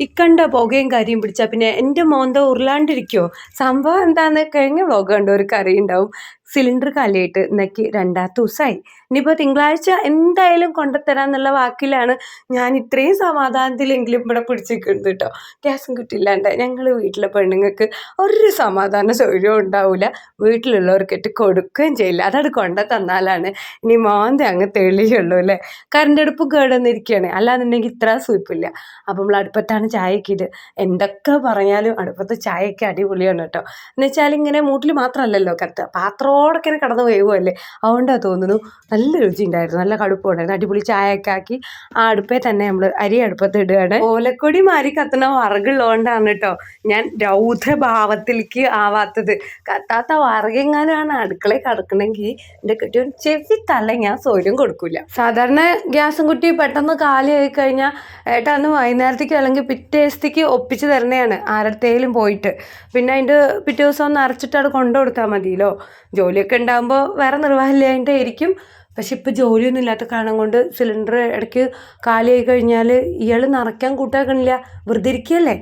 ഇക്കണ്ട പുകയും കരിയും പിടിച്ചാൽ പിന്നെ എന്റെ മോന്ത ഉരുളാണ്ടിരിക്കുമോ സംഭവം എന്താണെന്ന് കഴിഞ്ഞ വ്ളോഗ് കണ്ട ഒരു കറി ഉണ്ടാവും സിലിണ്ടർ കാലിയായിട്ട് ഇന്നേക്ക് രണ്ടാമത്തെ ദിവസമായി. ഇനിയിപ്പോൾ തിങ്കളാഴ്ച എന്തായാലും കൊണ്ടുത്തരാന്നുള്ള വാക്കിലാണ് ഞാൻ ഇത്രയും സമാധാനത്തിലെങ്കിലും ഇവിടെ പിടിച്ചിരിക്കുന്നത് കേട്ടോ ഗ്യാസും കിട്ടില്ലാണ്ട് ഞങ്ങൾ വീട്ടിലെ പെണ്ണുങ്ങൾക്ക് ഒരു സമാധാന സൗകര്യവും ഉണ്ടാവില്ല വീട്ടിലുള്ളവർക്കിട്ട് കൊടുക്കുകയും ചെയ്യില്ല. അതത് കൊണ്ടു തന്നാലാണ് ഇനി മോന്ത അങ്ങ് തെളിയുള്ളൂ അല്ലേ കറണ്ട് അടുപ്പ് കേടുവന്നിരിക്കുകയാണ്. അല്ലാന്നുണ്ടെങ്കിൽ ഇത്ര സൂപ്പില്ല അപ്പം നമ്മൾ അടുപ്പത്താണ് ചായക്കിത് എന്തൊക്കെ പറഞ്ഞാലും അടുപ്പത്ത് ചായക്ക് അടിപൊളിയാണ് കേട്ടോ എന്ന് വെച്ചാൽ ഇങ്ങനെ മൂട്ടിൽ മാത്രമല്ലല്ലോ കത്ത് പാത്രത്തോടൊക്കെ ഇങ്ങനെ കടന്നു വേവുമല്ലേ അതുകൊണ്ടാണ് തോന്നുന്നു നല്ല രുചി ഉണ്ടായിരുന്നു നല്ല കടുപ്പം ഉണ്ടായിരുന്നു അടിപൊളി ചായയൊക്കെ ആക്കി ആ അടുപ്പേ തന്നെ നമ്മൾ അരി അടുപ്പത്ത് ഇടുകയാണ്. ഓലക്കൊടി മാറി കത്തുന്ന വറകുള്ളതുകൊണ്ടാണ് കേട്ടോ ഞാൻ രൗദ്രഭാവത്തിലേക്ക് ആവാത്തത്. കത്താത്ത വറകെങ്ങാനാണ് അടുക്കളയിൽ കിടക്കണമെങ്കിൽ എന്റെ ഒരു ചെവി തല ഞാൻ സൗകര്യം കൊടുക്കില്ല സാധാരണ ഗ്യാസും കുട്ടി പെട്ടെന്ന് കാലിയായി കഴിഞ്ഞാൽ ഏട്ടാ അന്ന് വൈകുന്നേരത്തേക്ക് അല്ലെങ്കിൽ പിറ്റേ ദിവസത്തേക്ക് ഒപ്പിച്ച് തരണേയാണ് ആരടുത്തേലും പോയിട്ട്. പിന്നെ അതിന്റെ പിറ്റേ ദിവസം ഒന്ന് അരച്ചിട്ട് അത് കൊണ്ടു കൊടുത്താൽ മതിയല്ലോ ജോലിയൊക്കെ ഉണ്ടാകുമ്പോൾ വേറെ നിർവാഹമില്ലായിട്ടായിരിക്കും പക്ഷെ ഇപ്പോൾ ജോലിയൊന്നും ഇല്ലാത്ത കാരണം കൊണ്ട് സിലിണ്ടർ ഇടയ്ക്ക് കാലിയായി കഴിഞ്ഞാൽ ഇയാൾ നിറയ്ക്കാൻ കൂട്ടാക്കണില്ല. വെറുതെ ഇരിക്കുകയല്ലേ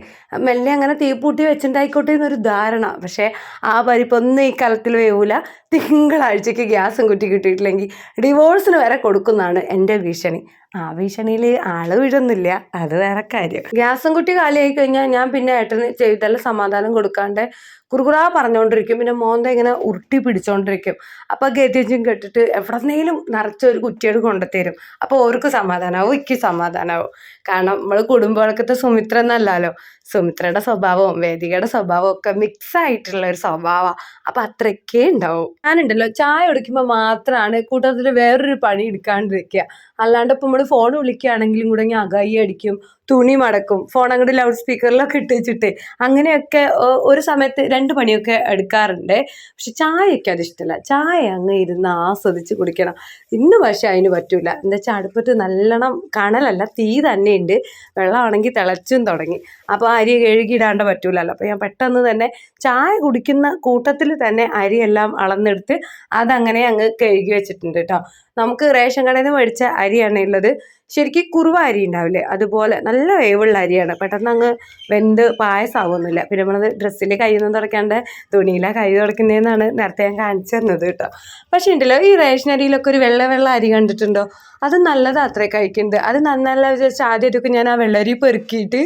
മെല്ലെ അങ്ങനെ തീപ്പൂട്ടി വെച്ചിട്ടുണ്ടായിക്കോട്ടെ എന്നൊരു ധാരണ. പക്ഷേ ആ പരിപ്പൊന്നും ഈ കലത്തിൽ വേവൂല. തിങ്കളാഴ്ചയ്ക്ക് ഗ്യാസും കുറ്റി കിട്ടിയിട്ടില്ലെങ്കിൽ ഡിവോഴ്സിന് വരെ കൊടുക്കുന്നതാണ് എന്റെ ഭീഷണി. ആ ഭീഷണിയിൽ ആൾ വീഴൊന്നുമില്ല അത് വേറെ കാര്യം. ഗ്യാസും കുട്ടി കാലിയായി കഴിഞ്ഞാൽ ഞാൻ പിന്നെ ഏട്ടന് ചെയ്തല്ല സമാധാനം കൊടുക്കാണ്ട് കുറുകുറാ പറഞ്ഞുകൊണ്ടിരിക്കും പിന്നെ മോന്ത ഇങ്ങനെ ഉരുട്ടി പിടിച്ചോണ്ടിരിക്കും. അപ്പോൾ ഗേറ്റേജും കെട്ടിട്ട് എവിടെന്നേലും നിറച്ച ഒരു കുറ്റിയോട് കൊണ്ടുത്തരും. അപ്പോൾ ഓർക്ക് സമാധാനമാവും ഇക്ക് സമാധാനമാവും കാരണം നമ്മൾ കുടുംബവഴക്കത്തെ സുമിത്ര എന്നല്ലല്ലോ. സുമിത്രയുടെ സ്വഭാവവും വേദികയുടെ സ്വഭാവവും ഒക്കെ മിക്സ് ആയിട്ടുള്ള ഒരു സ്വഭാവമാണ് അപ്പം അത്രയ്ക്കേ ഉണ്ടാവും. ഞാനുണ്ടല്ലോ ചായ കുടിക്കുമ്പോൾ മാത്രമാണ് കൂട്ടത്തിൽ വേറൊരു പണി എടുക്കാണ്ടിരിക്കുക അല്ലാണ്ട് ഇപ്പം നമ്മൾ ഫോൺ വിളിക്കുകയാണെങ്കിലും കൂടെ ഞാൻ അടിക്കും തുണി മടക്കും. ഫോൺ അങ്ങോട്ട് ലൗഡ് സ്പീക്കറിലൊക്കെ ഇട്ട് വെച്ചിട്ട്. അങ്ങനെയൊക്കെ ഒരു സമയത്ത് രണ്ട് പണിയൊക്കെ എടുക്കാറുണ്ട്. പക്ഷെ ചായയൊക്കെ അത് ഇഷ്ടമല്ല. ചായ അങ്ങ് ഇരുന്ന് ആസ്വദിച്ച് കുടിക്കണം. ഇന്ന് പക്ഷെ അതിന് പറ്റൂല. എന്താ വെച്ചാൽ അടുപ്പത്ത് നല്ലോണം കണലല്ല തീ തന്നെയുണ്ട്. വെള്ളമാണെങ്കിൽ തിളച്ചും തുടങ്ങി. അപ്പോൾ അരി കഴുകിയിടാണ്ട് പറ്റൂലല്ലോ. അപ്പോൾ ഞാൻ പെട്ടെന്ന് തന്നെ ചായ കുടിക്കുന്ന കൂട്ടത്തിൽ തന്നെ അരിയെല്ലാം അളന്നെടുത്ത് അതങ്ങനെ അങ്ങ് കഴുകി വെച്ചിട്ടുണ്ട് കേട്ടോ നമുക്ക് റേഷൻ കടയിൽ നിന്ന് മേടിച്ച അരിയാണ് ഉള്ളത്. ശരിക്കും കുറുവ അരി ഉണ്ടാവില്ലേ? അതുപോലെ നല്ല വേവുള്ള അരിയാണ്. പെട്ടെന്ന് അങ്ങ് വെന്ത് പായസമാവുന്നില്ല പിന്നെ നമ്മളത് ഡ്രസ്സിൽ കൈയൊന്നും തുടയ്ക്കാണ്ട് തുണിയില കൈ തുടയ്ക്കുന്നതെന്നാണ് നേരത്തെ ഞാൻ കാണിച്ചു തന്നത് കേട്ടോ. പക്ഷേ ഉണ്ടല്ലോ ഈ റേഷൻ അരിയിലൊക്കെ ഒരു വെള്ള വെള്ള അരി കണ്ടിട്ടുണ്ടോ? അത് നല്ലതാ അത്രേ കഴിക്കുന്നത് അത് നന്നല്ല വിചാരിച്ച് ആദ്യമൊക്കെ ഞാൻ ആ വെള്ളരി പെറുക്കിയിട്ട്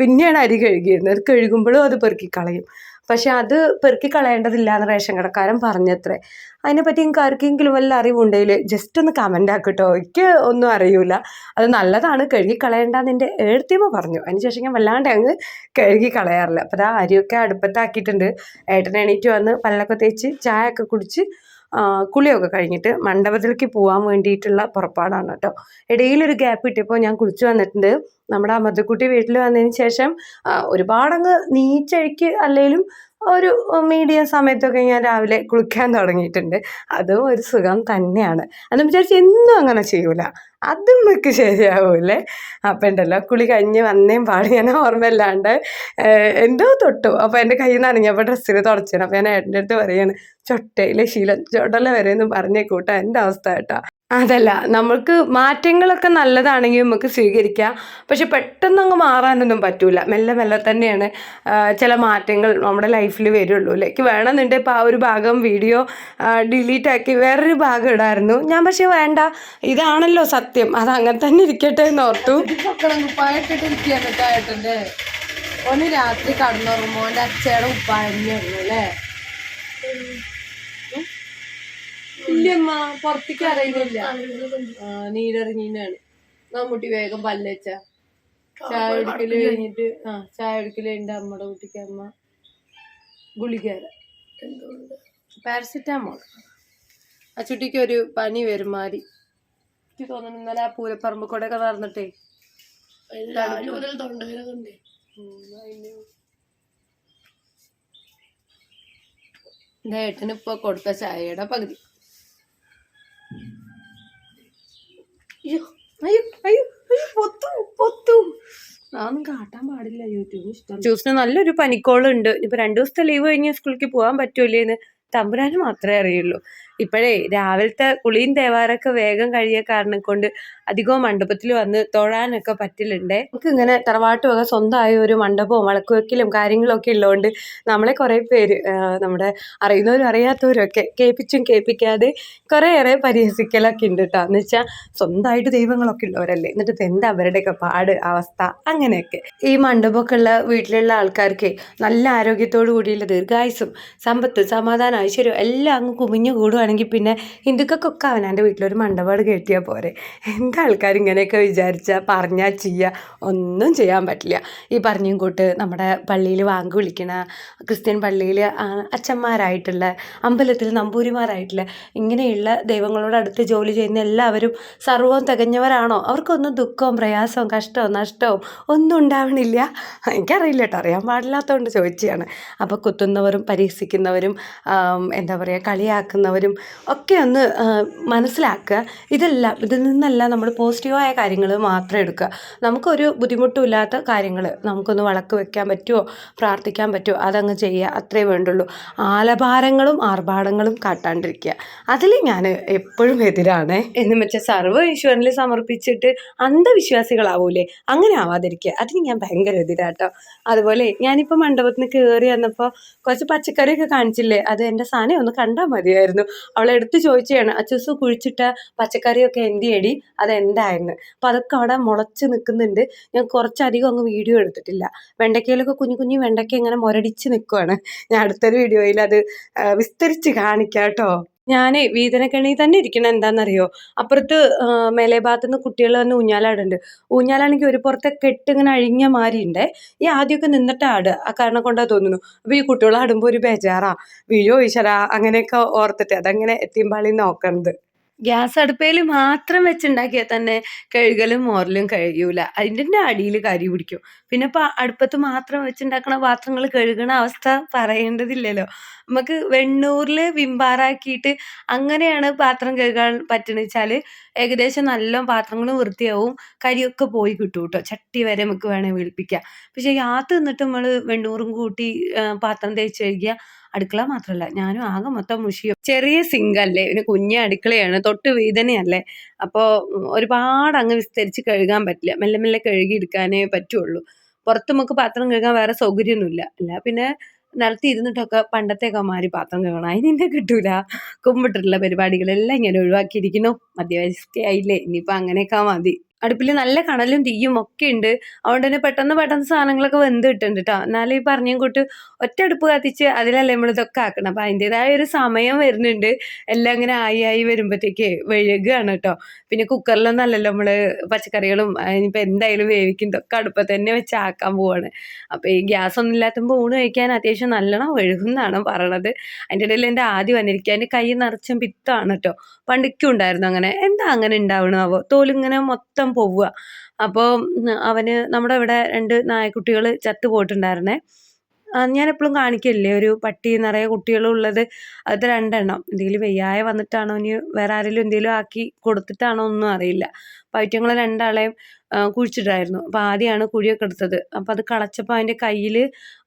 പിന്നെയാണ് അരി കഴുകിയിരുന്നത്. അത് കഴുകുമ്പോഴും അത് പെറുക്കി കളയും. പക്ഷെ അത് പെറുക്കി കളയേണ്ടതില്ല എന്ന് റേഷൻ കടക്കാരൻ പറഞ്ഞത്രേ. അതിനെപ്പറ്റി എനിക്ക് ആർക്കെങ്കിലും വല്ല അറിവുണ്ടെങ്കിൽ ജസ്റ്റ് ഒന്ന് കമന്റ് ആക്കിട്ടോ എനിക്ക് ഒന്നും അറിയൂല. അത് നല്ലതാണ്. കഴുകി കളയേണ്ടെന്ന് എന്റെ എഴുത്തിയമ്മ പറഞ്ഞു. അതിനുശേഷം ഞാൻ വല്ലാണ്ട് അങ്ങ് കഴുകി കളയാറില്ല. അപ്പോൾ ആ അരിയൊക്കെ അടുപ്പത്താക്കിയിട്ടുണ്ട്. ഏട്ടൻ എണീറ്റ് വന്ന് പല്ലൊക്കെ തേച്ച് ചായ ഒക്കെ കുടിച്ച് കുളിയൊക്കെ കഴിഞ്ഞിട്ട് മണ്ഡപത്തിലേക്ക് പോകാൻ വേണ്ടിയിട്ടുള്ള പുറപ്പാടാണ് കേട്ടോ. ഇടയിലൊരു ഗ്യാപ്പ് കിട്ടിയപ്പോൾ ഞാൻ കുളിച്ചു വന്നിട്ടുണ്ട്. നമ്മുടെ അമൃതക്കുട്ടി വീട്ടിൽ വന്നതിന് ശേഷം ഒരുപാടങ്ങ് നീച്ചഴിക്ക് അല്ലെങ്കിലും ഒരു മീഡിയം സമയത്തൊക്കെ ഞാൻ രാവിലെ കുളിക്കാൻ തുടങ്ങിയിട്ടുണ്ട്. അതും ഒരു സുഖം തന്നെയാണ്. എന്ന് വിചാരിച്ച് എന്നും അങ്ങനെ ചെയ്യൂല. അതും നമുക്ക് ശരിയാവൂലേ അപ്പം ഉണ്ടല്ലോ കുളി കഴിഞ്ഞ് വന്നേം പാടി ഞാൻ ഓർമ്മയില്ലാണ്ട് എന്തോ തൊട്ടു. അപ്പോൾ എന്റെ കയ്യിൽ നിന്ന് അനങ്ങിയപ്പോൾ ഡ്രസ്സിൽ തുടച്ചാണ് അപ്പോൾ ഞാൻ ഏട്ടന്റെ അടുത്ത് പറയാണ് ചൊട്ടയിലെ ശീലം ചൊടല വരെ എന്ന് പറഞ്ഞേ കൂട്ടാ എന്റെ അവസ്ഥ കേട്ടോ അതല്ല നമ്മൾക്ക് മാറ്റങ്ങളൊക്കെ നല്ലതാണെങ്കിൽ നമുക്ക് സ്വീകരിക്കാം. പക്ഷെ പെട്ടെന്ന് അങ്ങ് മാറാനൊന്നും പറ്റൂല. മെല്ലെ മെല്ലെ തന്നെയാണ് ചില മാറ്റങ്ങൾ നമ്മുടെ ലൈഫിൽ വരുള്ളൂ. ലൈക്ക് വേണമെന്നുണ്ടെങ്കിൽ ഇപ്പോൾ ആ ഒരു ഭാഗം വീഡിയോ ഡിലീറ്റ് ആക്കി വേറൊരു ഭാഗം ഇടായിരുന്നു. ഞാൻ പക്ഷെ വേണ്ട ഇതാണല്ലോ സത്യം. അത് അങ്ങനെ തന്നെ ഇരിക്കട്ടെ എന്ന് ഓർത്തു. ഒന്ന് രാത്രി കടന്നുറങ്ങുമ്പോൾ അച്ഛയുടെ ഉപ്പായിരുന്നു അല്ലേ? ഇല്ലമ്മ പുറത്തേക്ക് അറിയുന്നില്ല ആ നീരിറങ്ങിനാണ് മമ്മൂട്ടി വേഗം പല്ലേച്ച ചായ ഒടുക്കൽ കഴിഞ്ഞിട്ട് ആ ചായ ഒടുക്കൽ ഉണ്ട് അമ്മയുടെ കുട്ടിക്ക് അമ്മ ഗുളികേര പാരസിറ്റാമോൾ. ആ ചുട്ടിക്ക് ഒരു പനി വരും മാറി എനിക്ക് തോന്നുന്നു ഇന്നലെ ആ പൂരപ്പറമ്പ് കൂടെ ഒക്കെ നടന്നിട്ടേ ഏട്ടന് ഇപ്പൊ കൊടുത്ത ചായയുടെ പകുതി. അയ്യോ അയ്യോ അയ്യോ അയ്യോ പൊത്തു പൊത്തു. കാട്ടാൻ പാടില്ല യൂട്യൂബ് ഇഷ്ടം. ജ്യൂസിന് നല്ലൊരു പനിക്കോളുണ്ട്. ഇപ്പൊ രണ്ടു ദിവസത്തെ ലീവ് കഴിഞ്ഞ സ്കൂളിലേക്ക് പോകാൻ പറ്റൂലേന്ന് തമ്പുരാന് മാത്രമേ അറിയുള്ളൂ. ഇപ്പോഴേ രാവിലത്തെ കുളിയും തേവാറൊക്കെ വേഗം കഴിയ കാരണം കൊണ്ട് അധികവും മണ്ഡപത്തിൽ വന്ന് തൊഴാനൊക്കെ പറ്റലുണ്ടേ നമുക്ക് ഇങ്ങനെ തറവാട്ട് വക സ്വന്തമായ ഒരു മണ്ഡപവും വിളക്കുവെക്കലും കാര്യങ്ങളൊക്കെ ഉള്ളതുകൊണ്ട് നമ്മളെ കുറേ പേര് നമ്മുടെ അറിയുന്നവരും അറിയാത്തവരും ഒക്കെ കേൾപ്പിച്ചും കേൾപ്പിക്കാതെ കുറേയേറെ പരിഹസിക്കലൊക്കെ ഉണ്ട് കേട്ടോ എന്ന് വെച്ചാൽ സ്വന്തമായിട്ട് ദൈവങ്ങളൊക്കെ ഉള്ളവരല്ലേ. എന്നിട്ട് എന്താ അവരുടെയൊക്കെ പാട് അവസ്ഥ അങ്ങനെയൊക്കെ. ഈ മണ്ഡപമൊക്കെ ഉള്ള വീട്ടിലുള്ള ആൾക്കാർക്ക് നല്ല ആരോഗ്യത്തോടു കൂടിയുള്ള ദീർഘായുസും സമ്പത്ത് സമാധാനം ഐശ്വര്യം എല്ലാം അങ്ങ് കുമിഞ്ഞു കൂടുവാണെങ്കിൽ പിന്നെ ഹിന്ദുക്കൾക്കൊക്കെ അവനാന്റെ വീട്ടിലൊരു മണ്ഡപാട് കയറ്റിയാൽ പോരെ. എന്താ ആൾക്കാർ ഇങ്ങനെയൊക്കെ വിചാരിച്ചാൽ പറഞ്ഞാൽ ചെയ്യുക ഒന്നും ചെയ്യാൻ പറ്റില്ല. ഈ പറഞ്ഞും കൂട്ട് നമ്മുടെ പള്ളിയിൽ വാങ്ങി വിളിക്കണ ക്രിസ്ത്യൻ പള്ളിയിൽ അച്ഛന്മാരായിട്ടുള്ള അമ്പലത്തിൽ നമ്പൂരിമാരായിട്ടുള്ള ഇങ്ങനെയുള്ള ദൈവങ്ങളോട് അടുത്ത് ജോലി ചെയ്യുന്ന എല്ലാവരും സർവം തികഞ്ഞവരാണോ? അവർക്കൊന്നും ദുഃഖവും പ്രയാസവും കഷ്ടവും നഷ്ടവും ഒന്നും ഉണ്ടാവണില്ല. എനിക്കറിയില്ല കേട്ടോ അറിയാൻ പാടില്ലാത്തതുകൊണ്ട് ചോദിച്ചതാണ്. അപ്പോൾ കുത്തുന്നവരും പരിഹസിക്കുന്നവരും എന്താ പറയുക കളിയാക്കുന്നവരും ഒക്കെ ഒന്ന് മനസ്സിലാക്കുക. ഇതെല്ലാം ഇതിൽ നിന്നെല്ലാം നമ്മൾ പോസിറ്റീവായ കാര്യങ്ങൾ മാത്രം എടുക്കുക. നമുക്കൊരു ബുദ്ധിമുട്ടും ഇല്ലാത്ത കാര്യങ്ങൾ നമുക്കൊന്ന് വളക്ക് വെക്കാൻ പറ്റുമോ പ്രാർത്ഥിക്കാൻ പറ്റുമോ അതങ്ങ് ചെയ്യുക അത്രേ വേണ്ടുള്ളൂ. ആലഭാരങ്ങളും ആർഭാടങ്ങളും കാട്ടാണ്ടിരിക്കുക. അതിൽ ഞാൻ എപ്പോഴും എതിരാണ്. എന്ന് വെച്ചാൽ സർവ ഈശ്വരനിൽ സമർപ്പിച്ചിട്ട് അന്ധവിശ്വാസികളാവൂലേ? അങ്ങനെ ആവാതിരിക്കുക. അതിന് ഞാൻ ഭയങ്കര എതിരാട്ടോ. അതുപോലെ ഞാനിപ്പോൾ മണ്ഡപത്തിന് കയറി വന്നപ്പോൾ കുറച്ച് പച്ചക്കറിയൊക്കെ കാണിച്ചില്ലേ? അത് എന്റെ സാധനം ഒന്ന് കണ്ടാൽ മതിയായിരുന്നു. അവളെ എടുത്ത് ചോദിച്ചാണ് അച്ചൂസ് കുഴിച്ചിട്ട പച്ചക്കറിയൊക്കെ എന്തിയടി? അതെന്തായിരുന്നു അപ്പോൾ അതൊക്കെ അവിടെ മുളച്ച് നിൽക്കുന്നുണ്ട്. ഞാൻ കുറച്ചധികം അങ്ങ് വീഡിയോ എടുത്തിട്ടില്ല. വെണ്ടയ്ക്കയിലൊക്കെ കുഞ്ഞു കുഞ്ഞു വെണ്ടയ്ക്ക ഇങ്ങനെ മുരടിച്ച് നിൽക്കുവാണ്. ഞാൻ അടുത്തൊരു വീഡിയോയിൽ അത് വിസ്തരിച്ച് കാണിക്കാം കേട്ടോ. ഞാനേ വീതനക്കണി തന്നെ ഇരിക്കണം എന്താണെന്നറിയോ അപ്പുറത്ത് മേലെ ഭാഗത്ത് നിന്ന് കുട്ടികൾ വന്ന് ഊഞ്ഞാലാടുണ്ട് ഊഞ്ഞാലാണെങ്കിൽ ഒരു പുറത്തെ കെട്ട് ഇങ്ങനെ അഴിഞ്ഞ മാതിരി ഉണ്ട് ഈ ആദ്യമൊക്കെ നിന്നിട്ട് ആട്. ആ കാരണം കൊണ്ടാ തോന്നുന്നു. അപ്പോൾ ഈ കുട്ടികൾ ഒരു ബേജാറാ. വീഴോ ഈശ്വര? അങ്ങനെയൊക്കെ ഓർത്തിട്ട് അതങ്ങനെ എത്തിയമ്പാളി നോക്കണത്. ഗ്യാസ് അടുപ്പയിൽ മാത്രം വെച്ചുണ്ടാക്കിയാൽ തന്നെ കഴുകലും മോറലും കഴിയൂല. അതിന്റെ അടിയിൽ കരി പിടിക്കും. പിന്നെ ഇപ്പം അടുപ്പത്ത് മാത്രം വെച്ചുണ്ടാക്കണ പാത്രങ്ങൾ കഴുകണ അവസ്ഥ പറയേണ്ടതില്ലല്ലോ. നമുക്ക് വെണ്ണൂറിൽ വിമ്പാറാക്കിയിട്ട് അങ്ങനെയാണ് പാത്രം കഴുകാൻ പറ്റണ വെച്ചാൽ ഏകദേശം നല്ല പാത്രങ്ങൾ വൃത്തിയാവും. കരിയൊക്കെ പോയി കിട്ടും കേട്ടോ ചട്ടി വരെ നമുക്ക് വേണേൽ വിളിപ്പിക്കാം. പക്ഷേ യാത്ര നിന്നിട്ട് നമ്മൾ വെണ്ണൂറും കൂട്ടി പാത്രം തേച്ച് കഴുകിയ അടുക്കള മാത്രമല്ല ഞാനും ആകെ മൊത്തം മുഷിയും. ചെറിയ സിങ്ക് അല്ലേ പിന്നെ കുഞ്ഞ അടുക്കളയാണ് തൊട്ട് വീതനയല്ലേ അപ്പോൾ ഒരുപാട് അങ്ങ് വിസ്തരിച്ച് കഴുകാൻ പറ്റില്ല. മെല്ലെ മെല്ലെ കഴുകി എടുക്കാനേ പറ്റുള്ളൂ. പുറത്ത് നമുക്ക് പാത്രം കഴുകാൻ വേറെ സൗകര്യമൊന്നുമില്ല. അല്ല പിന്നെ നടത്തി ഇരുന്നിട്ടൊക്കെ പണ്ടത്തേക്ക് മാറി പാത്രം കഴുകണം. അതിനെ കിട്ടൂല. കുമ്പിട്ടിട്ടുള്ള പരിപാടികളെല്ലാം ഇങ്ങനെ ഒഴിവാക്കിയിരിക്കുന്നു. മധ്യവയസ്കയായില്ലേ ഇനിയിപ്പോൾ അങ്ങനെയൊക്കെ മതി. അടുപ്പിൽ നല്ല കണലും തീയും ഒക്കെ ഉണ്ട് അതുകൊണ്ട് തന്നെ പെട്ടെന്ന് പെട്ടെന്ന് സാധനങ്ങളൊക്കെ വെന്ത് കിട്ടുന്നുണ്ട് കേട്ടോ എന്നാലും ഈ പറഞ്ഞ കൂട്ട് ഒറ്റ അടുപ്പ് കത്തിച്ച് അതിലല്ലേ നമ്മൾ ഇതൊക്കെ ആക്കണം അപ്പം അതിന്റെതായ ഒരു സമയം വരുന്നുണ്ട്. എല്ലാം ഇങ്ങനെ ആയി ആയി വരുമ്പോഴത്തേക്ക് വെഴുകുകയാണ് കേട്ടോ പിന്നെ കുക്കറിലൊന്നും അല്ലല്ലോ നമ്മൾ പച്ചക്കറികളും ഇനിയിപ്പോൾ എന്തായാലും വേവിക്കും. ഇതൊക്കെ അടുപ്പത്ത് തന്നെ വെച്ച് ആക്കാൻ പോവാണ്. അപ്പോൾ ഈ ഗ്യാസ് ഒന്നും ഇല്ലാത്തപ്പോൾ ഊണ് കഴിക്കാൻ അത്യാവശ്യം നല്ലോണം ഒഴുകുന്നാണ് പറയണത്. അതിന്റെ ഇടയിൽ എന്റെ ആദ്യം വന്നിരിക്കുക എന്റെ കൈ നിറച്ചും പിത്താണ് കേട്ടോ പണ്ടിക്കും ഉണ്ടായിരുന്നു അങ്ങനെ. എന്താ അങ്ങനെ ഉണ്ടാവണാവോ തോലിങ്ങനെ മൊത്തം പോവുക. അപ്പോൾ അവന് നമ്മുടെ ഇവിടെ രണ്ട് നായക്കുട്ടികൾ ചത്തു പോയിട്ടുണ്ടായിരുന്നേ എപ്പോഴും കാണിക്കില്ലേ ഒരു പട്ടി നിറയെ കുട്ടികളുള്ളത് അത് രണ്ടെണ്ണം. എന്തെങ്കിലും വയ്യായ വന്നിട്ടാണോ? ഇനി വേറെ ആരെങ്കിലും എന്തെങ്കിലും ആക്കി കൊടുത്തിട്ടാണോ ഒന്നും അറിയില്ല. അപ്പോൾ ഞങ്ങൾ രണ്ടാളെയും കുഴിച്ചിട്ടായിരുന്നു അപ്പോൾ ആദ്യമാണ് കുഴിയൊക്കെ എടുത്തത്. അപ്പോൾ അത് കളച്ചപ്പോൾ അതിന്റെ കയ്യിൽ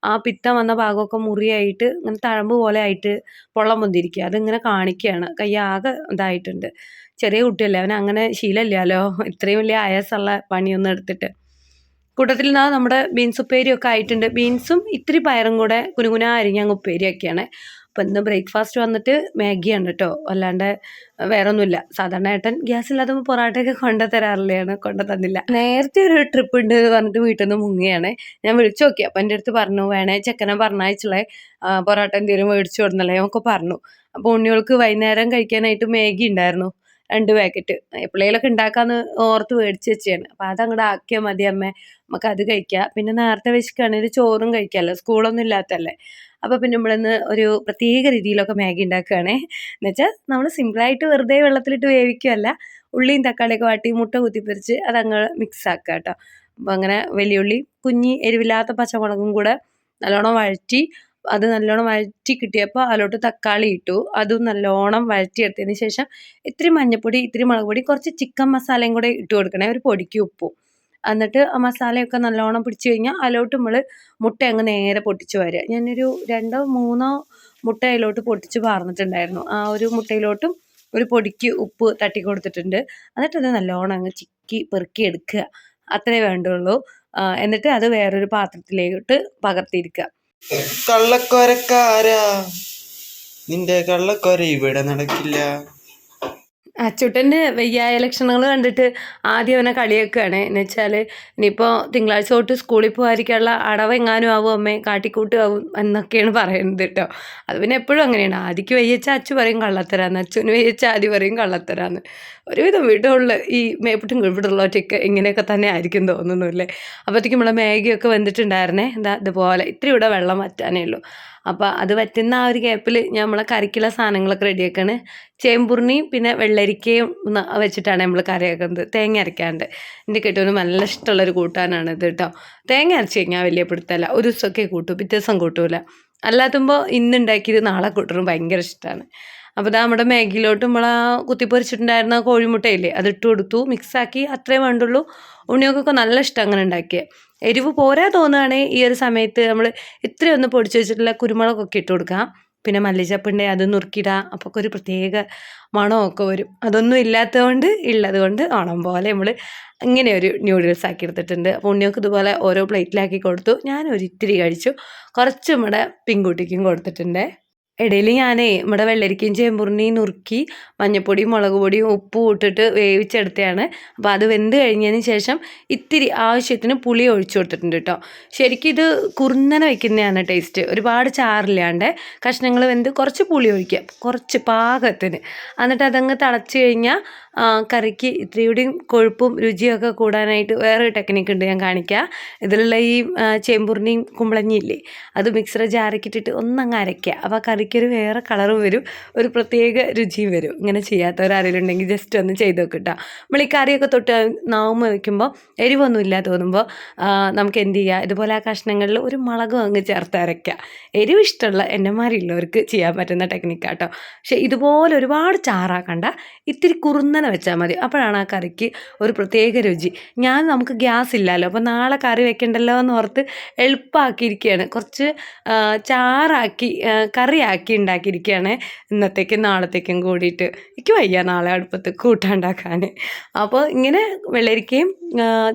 ആ പിത്തം വന്ന ഭാഗമൊക്കെ മുറിയായിട്ട് ഇങ്ങനെ തഴമ്പ് പോലെ ആയിട്ട് പൊള്ളം വന്നിരിക്കുക അതിങ്ങനെ കാണിക്കുകയാണ് കൈ ആകെ ഇതായിട്ടുണ്ട്. ചെറിയ കുട്ടിയല്ലേ അവന് അങ്ങനെ ശീലമില്ലല്ലോ. ഇത്രയും വലിയ ആയാസമുള്ള പണിയൊന്നും എടുത്തിട്ട്. കൂട്ടത്തിൽ നിന്നാ നമ്മുടെ ബീൻസ് ഉപ്പേരിയൊക്കെ ആയിട്ടുണ്ട്. ബീൻസും ഇത്തിരി പയറും കൂടെ കുനുകുന അരിഞ്ഞങ്ങ് ഉപ്പേരിയൊക്കെയാണ്. അപ്പം ഇന്ന് ബ്രേക്ക്ഫാസ്റ്റ് വന്നിട്ട് മാഗിയാണ് കേട്ടോ. അല്ലാണ്ട് വേറെ ഒന്നുമില്ല സാധാരണ ഏട്ടൻ ഗ്യാസ് ഇല്ലാതെ പൊറാട്ടയൊക്കെ കൊണ്ടു തരാറില്ലാണ് കൊണ്ട തന്നില്ല. നേരത്തെ ഒരു ട്രിപ്പ് ഉണ്ട് എന്ന് പറഞ്ഞിട്ട് വീട്ടിൽ നിന്ന് മുങ്ങിയാണ്. ഞാൻ വിളിച്ചു നോക്കി. അപ്പം എന്റെ അടുത്ത് പറഞ്ഞു വേണേ ചെക്കനെ പറഞ്ഞയച്ചുള്ളേ പൊറാട്ട എന്തെങ്കിലും മേടിച്ചു കൊടുന്നല്ലേ? ഒക്കെ പറഞ്ഞു. അപ്പോൾ ഉണ്ണികൾക്ക് വൈകുന്നേരം കഴിക്കാനായിട്ട് മാഗി ഉണ്ടായിരുന്നു രണ്ട് പാക്കറ്റ്. എപ്പോഴേലൊക്കെ ഉണ്ടാക്കാന്ന് ഓർത്ത് മേടിച്ച് വെച്ചാണ് അപ്പോൾ അതങ്ങോട്ട് ആക്കിയാൽ മതി അമ്മേ. നമുക്ക് അത് കഴിക്കാം. പിന്നെ നേരത്തെ വിശക്കാണെങ്കിൽ ചോറും കഴിക്കാമല്ലോ. സ്കൂളൊന്നും ഇല്ലാത്തല്ലേ അപ്പോൾ പിന്നെ നമ്മളിന്ന് ഒരു പ്രത്യേക രീതിയിലൊക്കെ മാഗി ഉണ്ടാക്കുകയാണേ. എന്നുവെച്ചാൽ നമ്മൾ സിമ്പിളായിട്ട് വെറുതെ വെള്ളത്തിലിട്ട് വേവിക്കുകയല്ല ഉള്ളിയും തക്കാളിയൊക്കെ വാട്ടി മുട്ട കുത്തിപ്പറിച്ച് അതങ്ങ് മിക്സ് ആക്കുക കേട്ടോ. അപ്പോൾ അങ്ങനെ വലിയുള്ളി കുഞ്ഞി എരിവില്ലാത്ത പച്ചമുളകും കൂടെ നല്ലോണം വഴറ്റി അത് നല്ലോണം വഴറ്റി കിട്ടിയപ്പോൾ അതിലോട്ട് തക്കാളി ഇട്ടു. അതും നല്ലോണം വഴറ്റിയെടുത്തതിന് ശേഷം ഇത്തിരി മഞ്ഞൾപ്പൊടി ഇത്തിരി മുളക് പൊടി കുറച്ച് ചിക്കൻ മസാലയും കൂടെ ഇട്ട് കൊടുക്കണേ ഒരു പൊടിക്ക് ഉപ്പും. എന്നിട്ട് മസാലയൊക്കെ നല്ലോണം പിടിച്ചു കഴിഞ്ഞാൽ അതിലോട്ട് നമ്മൾ മുട്ട അങ്ങ് നേരെ പൊട്ടിച്ച് വരിക. ഞാനൊരു രണ്ടോ മൂന്നോ മുട്ട അതിലോട്ട് പൊട്ടിച്ച് പാർന്നിട്ടുണ്ടായിരുന്നു. ആ ഒരു മുട്ടയിലോട്ടും ഒരു പൊടിക്ക് ഉപ്പ് തട്ടി കൊടുത്തിട്ടുണ്ട്. എന്നിട്ടത് നല്ലോണം അങ്ങ് ചിക്കി പെറുക്കി എടുക്കുക. അത്രേ വേണ്ടുള്ളൂ. എന്നിട്ട് അത് വേറൊരു പാത്രത്തിലേക്ക് പകർത്തിയിരിക്കുക കള്ളക്കൊരക്കാരാ. നിന്റെ കള്ളക്കൊര ഇവിടെ നടക്കില്ല. അച്ചുട്ടന്റെ വയ്യായ ലക്ഷണങ്ങൾ കണ്ടിട്ട് ആദ്യം അവനെ കളിയാക്കുകയാണ്. എന്നുവെച്ചാൽ ഇനിയിപ്പോൾ തിങ്കളാഴ്ച തൊട്ട് സ്കൂളിൽ പോകാതിരിക്കാനുള്ള അടവ് എങ്ങാനും ആവും അമ്മേ കാട്ടിക്കൂട്ടും ആവും എന്നൊക്കെയാണ് പറയുന്നത് കേട്ടോ. അത് പിന്നെ എപ്പോഴും അങ്ങനെയാണ്. ആദിക്ക് വയ്യച്ച അച്ചു പറയും കള്ളത്തരാന്ന് അച്ചുവിന് വയ്യച്ച ആദ്യ പറയും കള്ളത്തരാന്ന്. ഒരുവിധം വീടുകളിൽ ഈ മേപ്പിട്ടും കിഴിപ്പിട്ടുള്ളവറ്റൊക്കെ ഇങ്ങനെയൊക്കെ തന്നെ ആയിരിക്കും തോന്നുന്നു അല്ലേ? അപ്പോഴത്തേക്കും നമ്മളെ മാഗിയൊക്കെ വന്നിട്ടുണ്ടായിരുന്നേ. എന്താ ഇതുപോലെ ഇത്തിരി ഇവിടെ വെള്ളം വറ്റാനേ ഉള്ളൂ. അപ്പോൾ അത് പറ്റുന്ന ആ ഒരു ഗ്യാപ്പിൽ നമ്മളെ കറിക്കുള്ള സാധനങ്ങളൊക്കെ റെഡിയാക്കാണ് ചേമ്പുറിനിയും പിന്നെ വെള്ളരിക്കയും വെച്ചിട്ടാണ് നമ്മൾ കറി ആക്കുന്നത്. തേങ്ങ അരക്കാണ്ട്. എന്റെ കേട്ടോ നല്ല ഇഷ്ടമുള്ളൊരു കൂട്ടാനാണ് ഇത് കേട്ടോ തേങ്ങ അരച്ച് കഴിഞ്ഞാൽ വലിയ പിടുത്തല്ല. ഒരു ദിവസമൊക്കെ കൂട്ടും. പിറ്റേ ദിവസം കൂട്ടൂല. അല്ലാത്തുമ്പോൾ ഇന്ന് ഉണ്ടാക്കിയത് നാളെ കൂട്ടറും ഭയങ്കര ഇഷ്ടമാണ് അപ്പോൾ ഇതാ നമ്മുടെ മാഗിയിലോട്ട് നമ്മൾ ആ കുത്തിപ്പൊരിച്ചിട്ടുണ്ടായിരുന്ന കോഴിമുട്ടയില്ലേ അത് ഇട്ട് കൊടുത്തു മിക്സാക്കി അത്രേ വേണ്ടുള്ളൂ. ഉണ്ണിയൊക്കെ നല്ല ഇഷ്ടം അങ്ങനെ ഉണ്ടാക്കിയത് എരിവ് പോരാ തോന്നുകയാണെങ്കിൽ ഈ ഒരു സമയത്ത് നമ്മൾ ഇത്രയൊന്ന് പൊടിച്ച് വെച്ചിട്ടുള്ള കുരുമുളകൊക്കെ ഇട്ട് കൊടുക്കാം പിന്നെ മല്ലിച്ചപ്പിന്റെ അത് നുറുക്കിയിടുക അപ്പോൾ ഒരു പ്രത്യേക മണമൊക്കെ വരും. അതൊന്നും ഇല്ലാത്തതുകൊണ്ട് ഉള്ളത് കൊണ്ട് ഓണം പോലെ നമ്മൾ ഇങ്ങനെ ഒരു ന്യൂഡിൽസ് ആക്കി എടുത്തിട്ടുണ്ട്. അപ്പോൾ ഉണ്ണിയൊക്കെ ഇതുപോലെ ഓരോ പ്ലേറ്റിലാക്കി കൊടുത്തു. ഞാൻ ഒരു ഇത്തിരി കഴിച്ചു. കുറച്ച് ഇവിടെ പിങ്കുട്ടിക്കും കൊടുത്തിട്ടുണ്ട്. ഇടയിൽ ഞാനേ നമ്മുടെ വെള്ളരിക്കയും ചേമ്പുറിനെയും നുറുക്കി മഞ്ഞപ്പൊടിയും മുളക് പൊടിയും ഉപ്പും ഇട്ടിട്ട് വേവിച്ചെടുത്തതാണ്. അപ്പോൾ അത് വെന്ത് കഴിഞ്ഞതിന് ശേഷം ഇത്തിരി ആവശ്യത്തിന് പുളി ഒഴിച്ചു കൊടുത്തിട്ടുണ്ട് കേട്ടോ. ശരിക്കും ഇത് കുറുന്നനെ വയ്ക്കുന്നതാണ് ടേസ്റ്റ്. ഒരുപാട് ചാറില്ലാണ്ട് കഷ്ണങ്ങൾ വെന്ത് കുറച്ച് പുളി ഒഴിക്കുക കുറച്ച് പാകത്തിന്. എന്നിട്ട് അതങ്ങ് തിളച്ച് കഴിഞ്ഞാൽ കറിക്ക് ഇത്രയും കൂടി കൊഴുപ്പും രുചിയൊക്കെ കൂടാനായിട്ട് വേറൊരു ടെക്നിക്ക് ഉണ്ട് ഞാൻ കാണിക്കാം. ഇതിലുള്ള ഈ ചേമ്പുറിനെയും കുമ്പളഞ്ഞില്ലേ അത് മിക്സർ ജാറക്കിട്ടിട്ട് ഒന്നങ്ങ് അരയ്ക്കുക. അപ്പോൾ ആ കറിക്കൊരു വേറെ കളറും വരും ഒരു പ്രത്യേക രുചിയും വരും. ഇങ്ങനെ ചെയ്യാത്തവരാരെങ്കിലും ഉണ്ടെങ്കിൽ ജസ്റ്റ് ഒന്ന് ചെയ്ത് നോക്കിട്ട. നമ്മൾ ഈ കറിയൊക്കെ തൊട്ട് നാവുമ്പോൾ വയ്ക്കുമ്പോൾ എരിവൊന്നും ഇല്ല തോന്നുമ്പോൾ നമുക്ക് എന്ത് ചെയ്യുക ഇതുപോലെ ആ കഷ്ണങ്ങളിൽ ഒരു മുളകും അങ്ങ് ചേർത്ത് അരയ്ക്കുക എരിവ് ഇഷ്ടമുള്ള എന്നെമാരുള്ളവർക്ക് ചെയ്യാൻ പറ്റുന്ന ടെക്നിക്കാട്ടോ പക്ഷേ ഇതുപോലെ ഒരുപാട് ചാറാക്കണ്ട. ഇത്തിരി കുറുന്നനെ വെച്ചാൽ മതി. അപ്പോഴാണ് ആ കറിക്ക് ഒരു പ്രത്യേക രുചി. ഞാൻ നമുക്ക് ഗ്യാസ് ഇല്ലല്ലോ അപ്പോൾ നാളെ കറി വെക്കണ്ടല്ലോ എന്ന് ഓർത്ത് എളുപ്പമാക്കിയിരിക്കുകയാണ് കുറച്ച് ചാറാക്കി ആ, കറിയാക്കി ഉണ്ടാക്കിയിരിക്കുകയാണ് ഇന്നത്തേക്കും നാളത്തേക്കും കൂടിയിട്ട്. എനിക്ക് വയ്യ നാളെ അടുപ്പത്ത് കൂട്ടാണ്ടാക്കാൻ അപ്പോൾ ഇങ്ങനെ വെള്ളരിക്കയും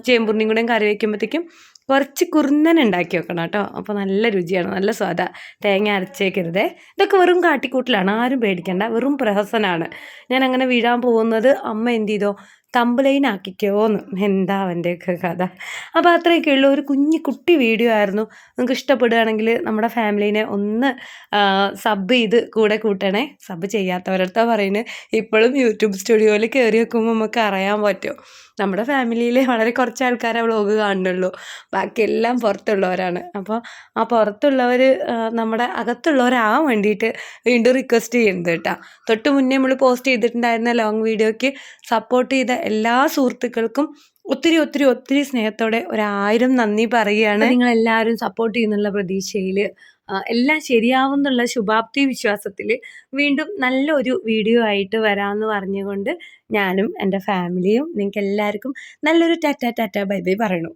ചേമ്പുറിനും കൂടെയും കറി വയ്ക്കുമ്പോഴത്തേക്കും കുറച്ച് കുറുന്നൻ ഉണ്ടാക്കി വെക്കണം കേട്ടോ. അപ്പോൾ നല്ല രുചിയാണ് നല്ല സ്വാദ. തേങ്ങ അരച്ചേക്കരുതേ. ഇതൊക്കെ വെറും കാട്ടിക്കൂട്ടിലാണ് ആരും പേടിക്കണ്ട. വെറും പ്രഹസനാണ്. ഞാൻ അങ്ങനെ വീഴാൻ പോകുന്നത് അമ്മ എന്ത് ചെയ്തോ തമ്പലൈനാക്കിക്കോന്ന്. എന്താ അവന്റെയൊക്കെ കഥ. അപ്പോൾ അത്രയൊക്കെ ഉള്ളൂ. ഒരു കുഞ്ഞു കുട്ടി വീഡിയോ ആയിരുന്നു. നിങ്ങൾക്ക് ഇഷ്ടപ്പെടുകയാണെങ്കിൽ നമ്മുടെ ഫാമിലീനെ ഒന്ന് സബ് ചെയ്ത് കൂടെ കൂട്ടണേ. സബ് ചെയ്യാത്തവരടുത്താണ് പറയുന്നത്. ഇപ്പോഴും യൂട്യൂബ് സ്റ്റുഡിയോയിൽ കയറി വെക്കുമ്പോൾ നമുക്ക് അറിയാൻ പറ്റും. നമ്മുടെ ഫാമിലിയിലെ വളരെ കുറച്ച് ആൾക്കാരെ വ്ളോഗ് കാണുന്നുള്ളൂ. ബാക്കിയെല്ലാം പുറത്തുള്ളവരാണ്. അപ്പോൾ ആ പുറത്തുള്ളവർ നമ്മുടെ അകത്തുള്ളവരാവാൻ വേണ്ടിയിട്ട് വീണ്ടും റിക്വസ്റ്റ് ചെയ്യുന്നത് കേട്ടോ. തൊട്ട് മുന്നേ നമ്മൾ പോസ്റ്റ് ചെയ്തിട്ടുണ്ടായിരുന്ന ലോങ് വീഡിയോയ്ക്ക് സപ്പോർട്ട് ചെയ്ത എല്ലാ സുഹൃത്തുക്കൾക്കും ഒത്തിരി ഒത്തിരി ഒത്തിരി സ്നേഹത്തോടെ ഒരായിരം നന്ദി പറയുകയാണ്. നിങ്ങൾ എല്ലാവരും സപ്പോർട്ട് ചെയ്യുന്നുള്ള പ്രതീക്ഷയിൽ എല്ലാം ശരിയാവുന്നുള്ള ശുഭാപ്തി വിശ്വാസത്തിൽ വീണ്ടും നല്ലൊരു വീഡിയോ ആയിട്ട് വരാമെന്ന് പറഞ്ഞുകൊണ്ട് ഞാനും എന്റെ ഫാമിലിയും നിങ്ങൾക്ക് എല്ലാവർക്കും നല്ലൊരു ടാറ്റ ടാറ്റ ബൈ ബൈ പറയണു.